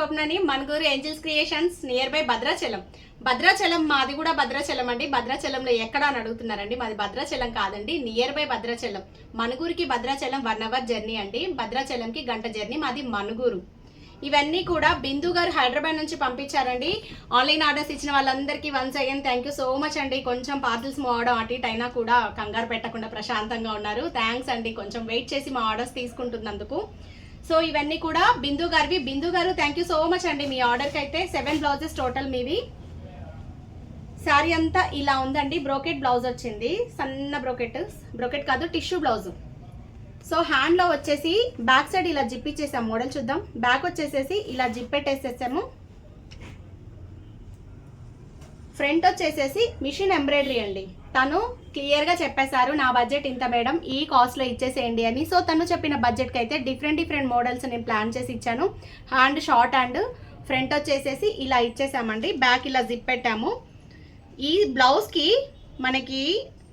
స్వప్నని Manuguru angels creations near by Bhadrachalam. Bhadrachalam మాది కూడా భద్రాచలం అండి. భద్రాచలంలో ఎక్కడ అని అడుగుతున్నారండి? మాది భద్రాచలం కాదండి. Near by Bhadrachalam. మనుగూరుకి Bhadrachalam one hour journey అండి. భద్రాచలంకి గంట జర్నీ మాది మనుగూరు ఇవన్నీ కూడా బిందు గారు హైదరాబాద్ నుంచి పంపించారండి. ఆన్లైన్ ఆర్డర్స్ ఇచ్చిన వాళ్ళందరికీ once again thank you so much అండి. కొంచెం పార్సల్స్ మా ఆర్డర్ అటు ఇటు అయినా కూడా కంగారు పెట్టకుండా ప్రశాంతంగా ఉన్నారు. థ్యాంక్స్ అండి. కొంచెం వెయిట్ చేసి మా ఆర్డర్స్ తీసుకుంటున్నందుకు. సో ఇవన్నీ కూడా బిందు గారివి. బిందు గారు థ్యాంక్ యూ సో మచ్ అండి మీ ఆర్డర్కి అయితే. సెవెన్ బ్లౌజెస్ టోటల్ మీవి. శారీ అంతా ఇలా ఉందండి. బ్రోకెట్ బ్లౌజ్ వచ్చింది. సన్న బ్రోకెట్ బ్రోకెట్ కాదు టిష్యూ బ్లౌజ్ సో హ్యాండ్లో వచ్చేసి బ్యాక్ సైడ్ ఇలా జిప్ ఇచ్చేసాం మోడల్ చూద్దాం. బ్యాక్ వచ్చేసేసి ఇలా జిప్ పెట్టేసేసాము. ఫ్రంట్ వచ్చేసేసి మిషన్ ఎంబ్రాయిడరీ అండి. తను క్లియర్గా చెప్పేశారు నా బడ్జెట్ ఇంత మేడం ఈ కాస్ట్లో ఇచ్చేసేయండి అని. సో తను చెప్పిన బడ్జెట్కి అయితే డిఫరెంట్ డిఫరెంట్ మోడల్స్ నేను ప్లాన్ చేసి ఇచ్చాను. హ్యాండ్ షార్ట్ హ్యాండ్ ఫ్రంట్ వచ్చేసేసి ఇలా ఇచ్చేసామండి. బ్యాక్ ఇలా జిప్ పెట్టాము. ఈ బ్లౌజ్కి మనకి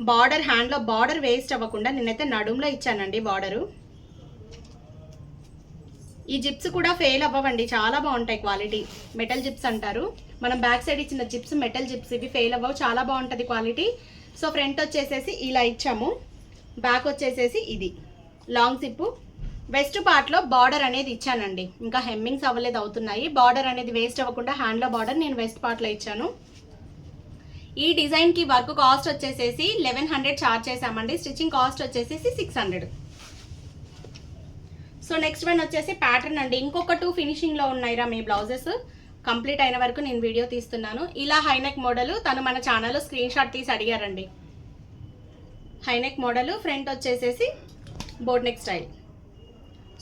బార్డర్ హ్యాండ్లో బార్డర్ వేస్ట్ అవ్వకుండా నేనైతే నడుములో ఇచ్చానండి బార్డరు. ఈ జిప్స్ కూడా ఫెయిల్ అవ్వవండి చాలా బాగుంటాయి క్వాలిటీ. మెటల్ జిప్స్ అంటారు. మనం బ్యాక్ సైడ్ ఇచ్చిన జిప్స్ మెటల్ జిప్స్ ఇవి ఫెయిల్ అవ్వవు. చాలా బాగుంటుంది క్వాలిటీ. సో ఫ్రంట్ వచ్చేసేసి ఇలా ఇచ్చాము. బ్యాక్ వచ్చేసేసి ఇది. లాంగ్ జిప్ వెస్ట్ పార్ట్లో బార్డర్ అనేది ఇచ్చానండి. ఇంకా హెమ్మింగ్స్ అవ్వలేదు అవుతున్నాయి. బార్డర్ అనేది వేస్ట్ అవ్వకుండా హ్యాండ్లో బార్డర్ నేను వెస్ట్ పార్ట్లో ఇచ్చాను. ఈ డిజైన్కి వర్క్ కాస్ట్ వచ్చేసేసి లెవెన్ హండ్రెడ్ ఛార్జ్ చేసామండి స్టిచ్చింగ్ కాస్ట్ వచ్చేసేసి six hundred so next one వచ్చేసి ప్యాటర్న్ అండి. ఇంకొక టూ ఫినిషింగ్లో ఉన్నాయిరా మీ బ్లౌజెస్ కంప్లీట్ అయిన వరకు నేను వీడియో తీస్తున్నాను. ఇలా హైనెక్ మోడల్ తను మన ఛానల్లో స్క్రీన్ షాట్ తీసి అడిగారండి. హైనెక్ మోడల్ ఫ్రంట్ వచ్చేసేసి బోర్డ్ నెక్ స్టైల్.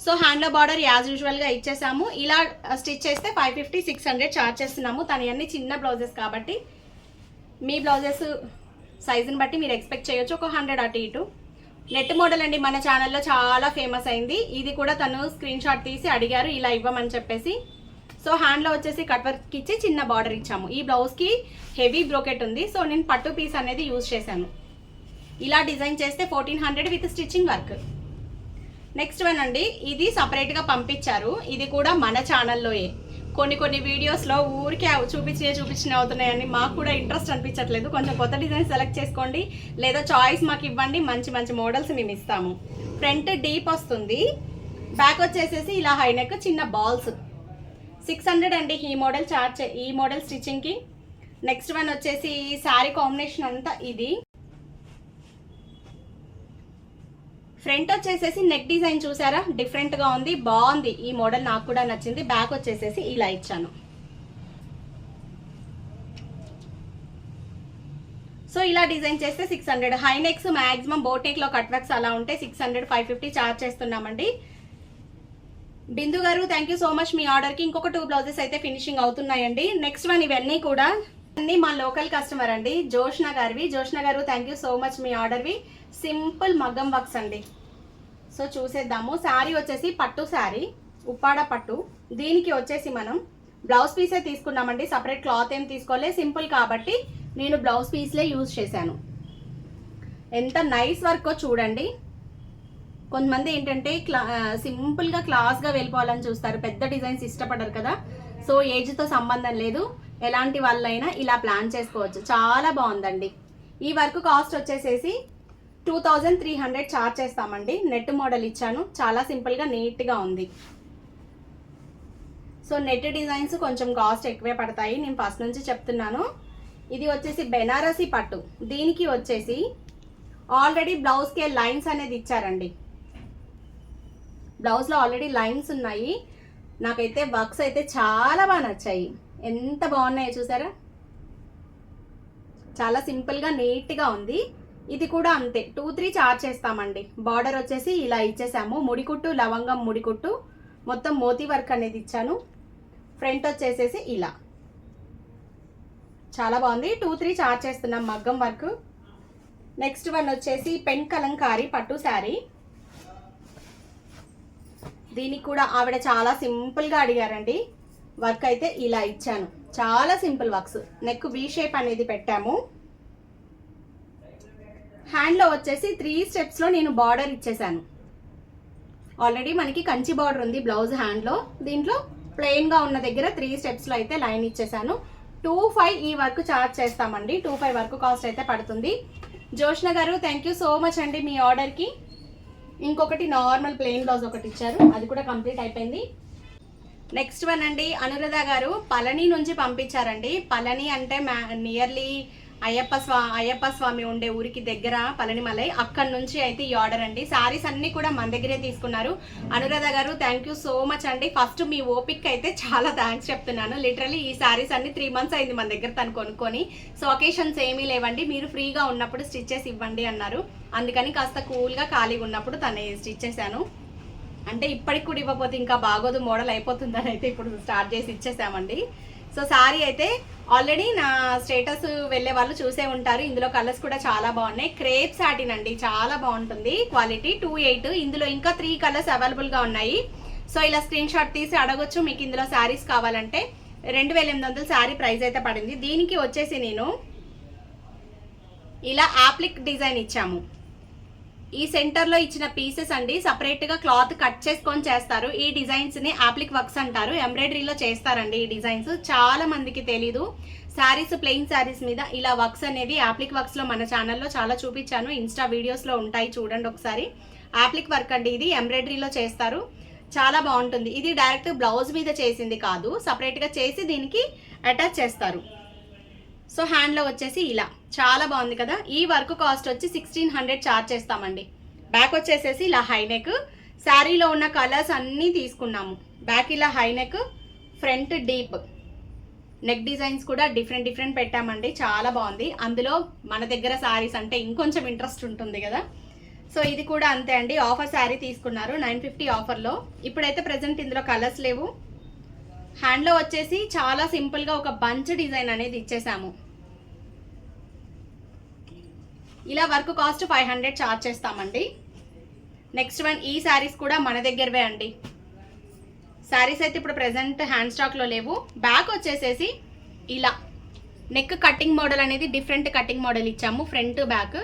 సో హ్యాండ్లో బార్డర్ యాజ్ యూజువల్గా ఇచ్చేసాము. ఇలా స్టిచ్ చేస్తే five fifty six hundred charge చేస్తున్నాము. తను అన్ని చిన్న బ్లౌజెస్ కాబట్టి మీ బ్లౌజెస్ సైజుని బట్టి మీరు ఎక్స్పెక్ట్ చేయొచ్చు. ఒక హండ్రెడ్ అటు ఇటు. నెట్ మోడల్ అండి మన ఛానల్లో చాలా ఫేమస్ అయింది. ఇది కూడా తను స్క్రీన్ షాట్ తీసి అడిగారు. ఇలా ఇవ్వమని చెప్పేసి సో హ్యాండ్లో వచ్చేసి కట్ వర్క్ ఇచ్చి చిన్న బార్డర్ ఇచ్చాము. ఈ బ్లౌజ్కి హెవీ బ్రోకెట్ ఉంది. సో నేను పట్టు పీస్ అనేది యూజ్ చేశాను. ఇలా డిజైన్ చేస్తే fourteen hundred with stitching work. Next one అండి ఇది సపరేట్గా పంపించారు. ఇది కూడా మన ఛానల్లోయే. కొన్ని కొన్ని వీడియోస్లో ఊరికే అవి చూపించినవి అవుతున్నాయని మాకు కూడా ఇంట్రెస్ట్ అనిపించట్లేదు. కొంచెం కొత్త డిజైన్ సెలెక్ట్ చేసుకోండి. లేదా చాయిస్ మాకు ఇవ్వండి. మంచి మంచి మోడల్స్ మేము ఇస్తాము. ఫ్రంట్ డీప్ వస్తుంది. బ్యాక్ వచ్చేసేసి ఇలా హైనెక్ చిన్న బాల్స్. సిక్స్ హండ్రెడ్ అండి ఈ మోడల్ చార్జ్ ఈ మోడల్ స్టిచ్చింగ్కి. నెక్స్ట్ వన్ వచ్చేసి శారీ కాంబినేషన్ అంతా ఇది. ఫ్రంట్ వచ్చేసేసి నెక్ డిజైన్ చూసారా? డిఫరెంట్గా ఉంది బాగుంది. ఈ మోడల్ నాకు కూడా నచ్చింది. బ్యాక్ వచ్చేసేసి ఇలా ఇచ్చాను. సో ఇలా డిజైన్ చేస్తే six hundred. High necks maximum బోటెక్లో అలా ఉంటే six hundred five fifty charge చేస్తున్నామండి. బిందు గారు థ్యాంక్ యూ సో మచ్ మీ ఆర్డర్కి ఇంకొక టూ బ్లౌజెస్ అయితే ఫినిషింగ్ అవుతున్నాయండి. నెక్స్ట్ వన్ ఇవన్నీ కూడా అన్ని మా లోకల్ కస్టమర్ అండి. జోష్ణ గారివి. జోష్ణ గారు థ్యాంక్ యూ సో మచ్ మీ ఆర్డర్వి. సింపుల్ మగ్గం వర్క్స్ అండి. సో చూసేద్దాము. శారీ వచ్చేసి పట్టు శారీ ఉప్పాడ పట్టు. దీనికి వచ్చేసి మనం బ్లౌజ్ పీసే తీసుకున్నామండి. సపరేట్ క్లాత్ ఏం తీసుకోలే. సింపుల్ కాబట్టి నేను బ్లౌజ్ పీస్లే యూజ్ చేశాను. ఎంత నైస్ వర్కో చూడండి. కొంతమంది ఏంటంటే క్లా సింపుల్గా క్లాస్గా వెళ్ళిపోవాలని చూస్తారు. పెద్ద డిజైన్స్ ఇష్టపడరు కదా. సో ఏజ్తో సంబంధం లేదు. ఎలాంటి వాళ్ళైనా ఇలా ప్లాన్ చేసుకోవచ్చు. చాలా బాగుందండి. ఈ వర్క్ కాస్ట్ వచ్చేసేసి two thousand three hundred charge చేస్తామండి. నెట్ మోడల్ ఇచ్చాను. చాలా సింపుల్గా నీట్గా ఉంది. సో నెట్ డిజైన్స్ కొంచెం కాస్ట్ ఎక్కువే పడతాయి. నేను ఫస్ట్ నుంచి చెప్తున్నాను. ఇది వచ్చేసి బెనారసీ పట్టు. దీనికి వచ్చేసి ఆల్రెడీ బ్లౌజ్కే లైన్స్ అనేది ఇచ్చారండి. బ్లౌజ్లో ఆల్రెడీ లైన్స్ ఉన్నాయి. నాకైతే వర్క్స్ అయితే చాలా బాగా నచ్చాయి. ఎంత బాగున్నాయో చూసారా? చాలా సింపుల్గా నీట్గా ఉంది. ఇది కూడా అంతే. టూ త్రీ చార్జ్ చేస్తామండి. బార్డర్ వచ్చేసి ఇలా ఇచ్చేసాము. ముడికుట్టు లవంగం ముడికుట్టు. మొత్తం మోతీ వర్క్ అనేది ఇచ్చాను. ఫ్రంట్ వచ్చేసేసి ఇలా. చాలా బాగుంది. టూ త్రీ చార్జ్ చేస్తున్నాం మగ్గం వర్క్. నెక్స్ట్ వన్ వచ్చేసి పెన్ కలంకారీ పట్టు శారీ. దీనికి కూడా ఆవిడ చాలా సింపుల్గా అడిగారండి. వర్క్ అయితే ఇలా ఇచ్చాను. చాలా simple works. Neck V shape అనేది పెట్టాము. హ్యాండ్లో వచ్చేసి త్రీ స్టెప్స్లో నేను బార్డర్ ఇచ్చేసాను. ఆల్రెడీ మనకి కంచి బార్డర్ ఉంది బ్లౌజ్ హ్యాండ్లో దీంట్లో ప్లెయిన్గా ఉన్న దగ్గర త్రీ స్టెప్స్లో అయితే లైన్ ఇచ్చేసాను. టూ ఫైవ్ ఈ వర్క్ ఛార్జ్ చేస్తామండి. టూ ఫైవ్ వర్క్ కాస్ట్ అయితే పడుతుంది. జోష్న గారు థ్యాంక్ యూ సో మచ్ అండి మీ ఆర్డర్కి ఇంకొకటి నార్మల్ ప్లెయిన్ బ్లౌజ్ ఒకటి ఇచ్చారు. అది కూడా కంప్లీట్ అయిపోయింది. నెక్స్ట్ వన్ అండి అనురాధ గారు పళని నుంచి పంపించారండి. పళని అంటే నియర్లీ అయ్యప్ప స్వా అయ్యప్ప స్వామి ఉండే ఊరికి దగ్గర పళనిమలై అక్కడ నుంచి అయితే ఈ ఆర్డర్ అండి. సారీస్ అన్నీ కూడా మన దగ్గరే తీసుకున్నారు. అనురాధ గారు థ్యాంక్ యూ సో మచ్ అండి. ఫస్ట్ మీ ఓపిక్ అయితే చాలా థ్యాంక్స్ చెప్తున్నాను. లిటరలీ ఈ సారీస్ అన్ని త్రీ మంత్స్ అయింది మన దగ్గర తను కొనుక్కొని. సో ఒకేషన్స్ ఏమీ లేవండి. మీరు ఫ్రీగా ఉన్నప్పుడు స్టిచ్చెస్ ఇవ్వండి అన్నారు. అందుకని కాస్త కూల్గా ఖాళీగా ఉన్నప్పుడు తను స్టిచ్ చేశాను. అంటే ఇప్పటికి కూడా ఇవ్వకపోతే ఇంకా బాగోదు మోడల్ అయిపోతుందని అయితే ఇప్పుడు స్టార్ట్ చేసి ఇచ్చేసామండి. సో సారీ అయితే ఆల్రెడీ నా స్టేటస్ వెళ్ళే వాళ్ళు చూసే ఉంటారు. ఇందులో కలర్స్ కూడా చాలా బాగున్నాయి. క్రేప్ సాటిన్ అండి చాలా బాగుంటుంది క్వాలిటీ. టూ ఎయిట్ ఇందులో ఇంకా త్రీ కలర్స్ అవైలబుల్గా ఉన్నాయి. సో ఇలా స్క్రీన్ షాట్ తీసి అడగొచ్చు మీకు ఇందులో శారీస్ కావాలంటే. రెండు వేల ఎనిమిది వందలు శారీ ప్రైస్ అయితే పడింది. దీనికి వచ్చేసి నేను ఇలా యాప్లిక్ డిజైన్ ఇచ్చాము. ఈ సెంటర్లో ఇచ్చిన పీసెస్ అండి సపరేట్గా క్లాత్ కట్ చేసుకొని చేస్తారు. ఈ డిజైన్స్ని ఆప్లిక్ వర్క్స్ అంటారు. ఎంబ్రాయిడరీలో చేస్తారండి ఈ డిజైన్స్. చాలా మందికి తెలీదు. శారీస్ ప్లెయిన్ శారీస్ మీద ఇలా వర్క్స్ అనేది ఆప్లిక్ వర్క్స్లో మన ఛానల్లో చాలా చూపించాను. ఇన్స్టా వీడియోస్లో ఉంటాయి చూడండి ఒకసారి. ఆప్లిక్ వర్క్ అండి ఇది. ఎంబ్రాయిడరీలో చేస్తారు. చాలా బాగుంటుంది. ఇది డైరెక్ట్ బ్లౌజ్ మీద చేసింది కాదు. సపరేట్గా చేసి దీనికి అటాచ్ చేస్తారు. సో హ్యాండ్లో వచ్చేసి ఇలా. చాలా బాగుంది కదా. ఈ వర్క్ కాస్ట్ వచ్చి సిక్స్టీన్ హండ్రెడ్ చార్జ్ చేస్తామండి. బ్యాక్ వచ్చేసేసి ఇలా హైనెక్ శారీలో ఉన్న కలర్స్ అన్నీ తీసుకున్నాము. బ్యాక్ ఇలా high neck front deep neck designs కూడా డిఫరెంట్ డిఫరెంట్ పెట్టామండి. చాలా బాగుంది. అందులో మన దగ్గర శారీస్ అంటే ఇంకొంచెం ఇంట్రెస్ట్ ఉంటుంది కదా. సో ఇది కూడా అంతే అండి. ఆఫర్ శారీ తీసుకున్నారు. నైన్ ఫిఫ్టీ ఆఫర్లో ఇప్పుడైతే ప్రజెంట్ ఇందులో కలర్స్ లేవు. హ్యాండ్లో వచ్చేసి చాలా సింపుల్గా ఒక బంచ్ డిజైన్ అనేది ఇచ్చేసాము. ఇలా work cost five hundred charge చేస్తామండి. నెక్స్ట్ వన్ ఈ శారీస్ కూడా మన దగ్గరవే అండి. శారీస్ అయితే ఇప్పుడు ప్రజెంట్ హ్యాండ్ స్టాక్లో లేవు. బ్యాక్ వచ్చేసేసి ఇలా నెక్ కటింగ్ మోడల్ అనేది డిఫరెంట్ కటింగ్ మోడల్ ఇచ్చాము front back.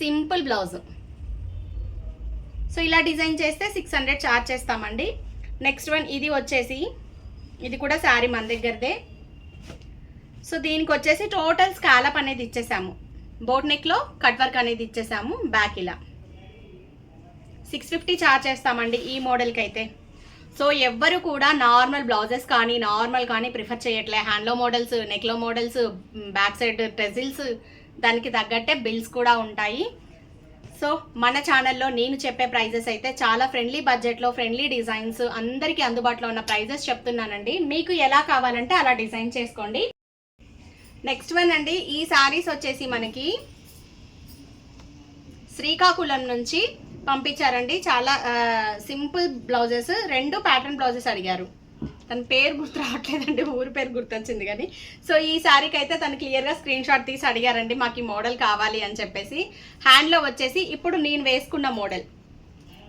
Simple blouse. So ఇలా డిజైన్ చేస్తే సిక్స్ హండ్రెడ్ చార్జ్ చేస్తామండి. నెక్స్ట్ వన్ ఇది వచ్చేసి ఇది కూడా శారీ మన దగ్గరదే. సో దీనికి వచ్చేసి టోటల్ స్కాలప్ అనేది ఇచ్చేసాము. బోట్ నెక్లో కట్ వర్క్ అనేది ఇచ్చేసాము బ్యాక్ ఇలా. సిక్స్ ఫిఫ్టీ చార్జ్ చేస్తామండి ఈ మోడల్కి అయితే. సో ఎవ్వరు కూడా నార్మల్ బ్లౌజెస్ కానీ నార్మల్ కానీ ప్రిఫర్ చేయట్లే. హ్యాండ్లో మోడల్స్ నెక్లో మోడల్స్ బ్యాక్ సైడ్ ట్రెజిల్స్ దానికి తగ్గట్టే బిల్స్ కూడా ఉంటాయి. సో మన ఛానల్లో నేను చెప్పే ప్రైజెస్ అయితే చాలా ఫ్రెండ్లీ బడ్జెట్లో ఫ్రెండ్లీ డిజైన్స్ అందరికీ అందుబాటులో ఉన్న ప్రైజెస్ చెప్తున్నానండి. మీకు ఎలా కావాలంటే అలా డిజైన్ చేసుకోండి. నెక్స్ట్ వన్ అండి ఈ శారీస్ వచ్చేసి మనకి శ్రీకాకుళం నుంచి పంపించారండి. చాలా సింపుల్ బ్లౌజెస్ రెండు ప్యాటర్న్ బ్లౌజెస్ అడిగారు. తన పేరు గుర్తు రావట్లేదండి ఊరి పేరు గుర్తొచ్చింది కానీ. సో ఈ శారీకి అయితే తను క్లియర్గా స్క్రీన్ షాట్ తీసి అడిగారండి మాకు ఈ మోడల్ కావాలి అని చెప్పేసి. హ్యాండ్లో వచ్చేసి ఇప్పుడు నేను వేసుకున్న మోడల్.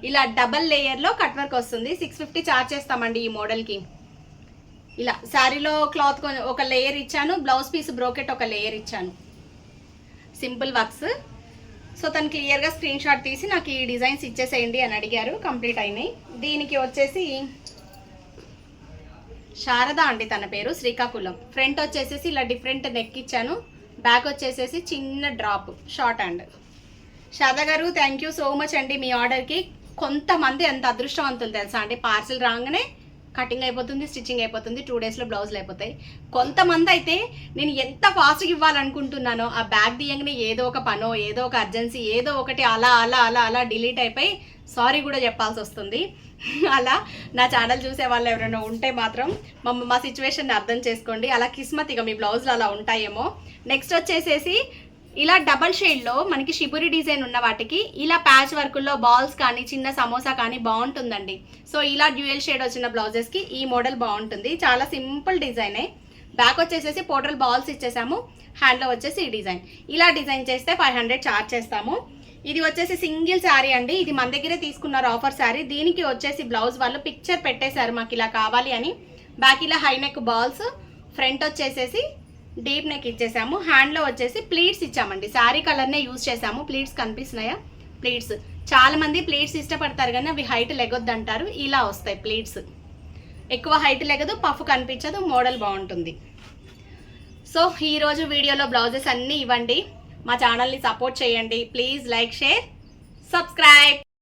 ఇలా డబల్ లేయర్లో కట్ వర్క్ వస్తుంది సిక్స్ ఫిఫ్టీ చార్జ్ చేస్తామండి ఈ మోడల్కి. ఇలా శారీలో క్లాత్ ఒక లేయర్ ఇచ్చాను బ్లౌజ్ పీస్ బ్రోకెట్ ఒక లేయర్ ఇచ్చాను. Simple works. సో తను క్లియర్గా స్క్రీన్ షాట్ తీసి నాకు ఈ డిజైన్స్ ఇచ్చేసేయండి అని అడిగారు కంప్లీట్ అయినాయి. దీనికి వచ్చేసి శారద అండి తన పేరు శ్రీకాకుళం. ఫ్రంట్ వచ్చేసేసి ఇలా డిఫరెంట్ నెక్ ఇచ్చాను. బ్యాక్ వచ్చేసేసి చిన్న డ్రాప్ షార్ట్ హ్యాండ్. శారద గారు థ్యాంక్ యూ సో మచ్ అండి మీ ఆర్డర్కి కొంతమంది ఎంత అదృష్టవంతులు తెలుసా అండి? పార్సిల్ రాగానే కటింగ్ అయిపోతుంది స్టిచ్చింగ్ అయిపోతుంది టూ డేస్లో బ్లౌజులు అయిపోతాయి. కొంతమంది అయితే నేను ఎంత ఫాస్ట్గా ఇవ్వాలనుకుంటున్నానో ఆ బ్యాగ్ తీయంగానే ఏదో ఒక పనో ఏదో ఒక అర్జెన్సీ ఏదో ఒకటి అలా అలా అలా అలా డిలీట్ అయిపోయి సారీ కూడా చెప్పాల్సి వస్తుంది. అలా నా ఛానల్ చూసే వాళ్ళు ఎవరైనా ఉంటే మాత్రం మా మా సిచ్యువేషన్ని అర్థం చేసుకోండి. అలా కిస్మత్ ఇక మీ బ్లౌజులు అలా ఉంటాయేమో. నెక్స్ట్ వచ్చేసేసి ఇలా డబల్ షేడ్లో మనకి షిబురి డిజైన్ ఉన్న వాటికి ఇలా ప్యాచ్ వర్కుల్లో బాల్స్ కానీ చిన్న సమోసా కానీ బాగుంటుందండి. సో ఇలా డ్యూయల్ షేడ్ వచ్చిన బ్లౌజెస్కి ఈ మోడల్ బాగుంటుంది. చాలా సింపుల్ డిజైనే బ్యాక్ వచ్చేసేసి పోర్టల్ బాల్స్ ఇచ్చేసాము. హ్యాండ్లో వచ్చేసి ఈ డిజైన్ ఇలా డిజైన్ చేస్తే ఫైవ్ హండ్రెడ్ చార్జ్ చేస్తాము. ఇది వచ్చేసి సింగిల్ శారీ అండి. ఇది మన దగ్గరే తీసుకున్నారు ఆఫర్ శారీ. దీనికి వచ్చేసి బ్లౌజ్ వాళ్ళు పిక్చర్ పెట్టేశారు మాకు ఇలా కావాలి అని. బ్యాక్ ఇలా హై నెక్ బాల్స్ ఫ్రంట్ వచ్చేసేసి డీప్ నెక్ ఇచ్చేసాము. హ్యాండ్లో వచ్చేసి ప్లీట్స్ ఇచ్చామండి. శారీ కలర్నే యూజ్ చేసాము ప్లీట్స్ కనిపిస్తున్నాయా? ప్లీట్స్ చాలామంది ప్లీట్స్ ఇష్టపడతారు కానీ అవి హైట్ లెగొద్దు అంటారు. ఇలా వస్తాయి ప్లీట్స్ ఎక్కువ హైట్ లెగదు పఫ్ కనిపించదు మోడల్ బాగుంటుంది. సో ఈరోజు వీడియోలో బ్లౌజెస్ అన్నీ ఇవ్వండి. మా ఛానల్ని సపోర్ట్ చేయండి. Please like share subscribe